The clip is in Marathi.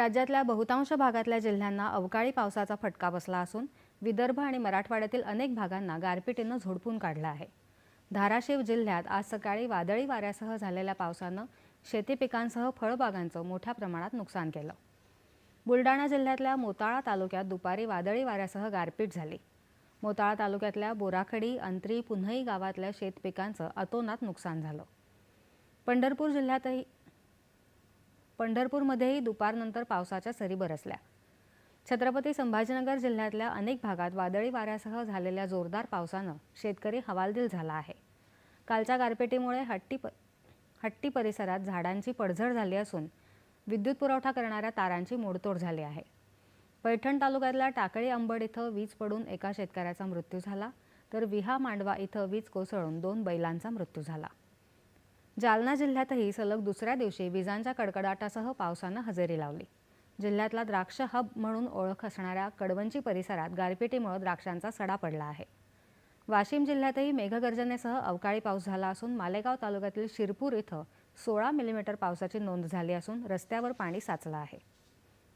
राज्यातल्या बहुतांश भागातल्या जिल्ह्यांना अवकाळी पावसाचा फटका बसला असून विदर्भ आणि मराठवाड्यातील अनेक भागांना गारपिटीनं झोडपून काढलं आहे. धाराशिव जिल्ह्यात आज सकाळी वादळी वाऱ्यासह झालेल्या पावसानं शेती पिकांसह फळबागांचं मोठ्या प्रमाणात नुकसान केलं. बुलडाणा जिल्ह्यातल्या मोताळा तालुक्यात दुपारी वादळी वाऱ्यासह गारपीट झाली. मोताळा तालुक्यातल्या बोराखडी अंत्री पुन्हई गावातल्या शेतपिकांचं अतोनात नुकसान झालं. पंढरपूर जिल्ह्यातही पंढरपूरमध्येही दुपारनंतर पावसाच्या सरी बरसल्या. छत्रपती संभाजीनगर जिल्ह्यातल्या अनेक भागात वादळी वाऱ्यासह झालेल्या जोरदार पावसानं शेतकरी हवालदिल झाला आहे. कालच्या गारपेटीमुळे हट्टी प हट्टी परिसरात झाडांची पडझड झाली असून विद्युत पुरवठा करणाऱ्या तारांची मोडतोड झाली आहे. पैठण तालुक्यातल्या टाकळी अंबड इथं वीज पडून एका शेतकऱ्याचा मृत्यू झाला तर विहा मांडवा इथं वीज कोसळून दोन बैलांचा मृत्यू झाला. जालना जिल्ह्यातही सलग दुसऱ्या दिवशी विजांच्या कडकडाटासह पावसानं हजेरी लावली. जिल्ह्यातला द्राक्ष हब म्हणून ओळख असणाऱ्या कडवंची परिसरात गारपिटीमुळे द्राक्षांचा सडा पडला आहे. वाशिम जिल्ह्यातही मेघगर्जनेसह अवकाळी पाऊस झाला असून मालेगाव तालुक्यातील शिरपूर इथं सोळा मिलीमीटर पावसाची नोंद झाली असून रस्त्यावर पाणी साचलं आहे.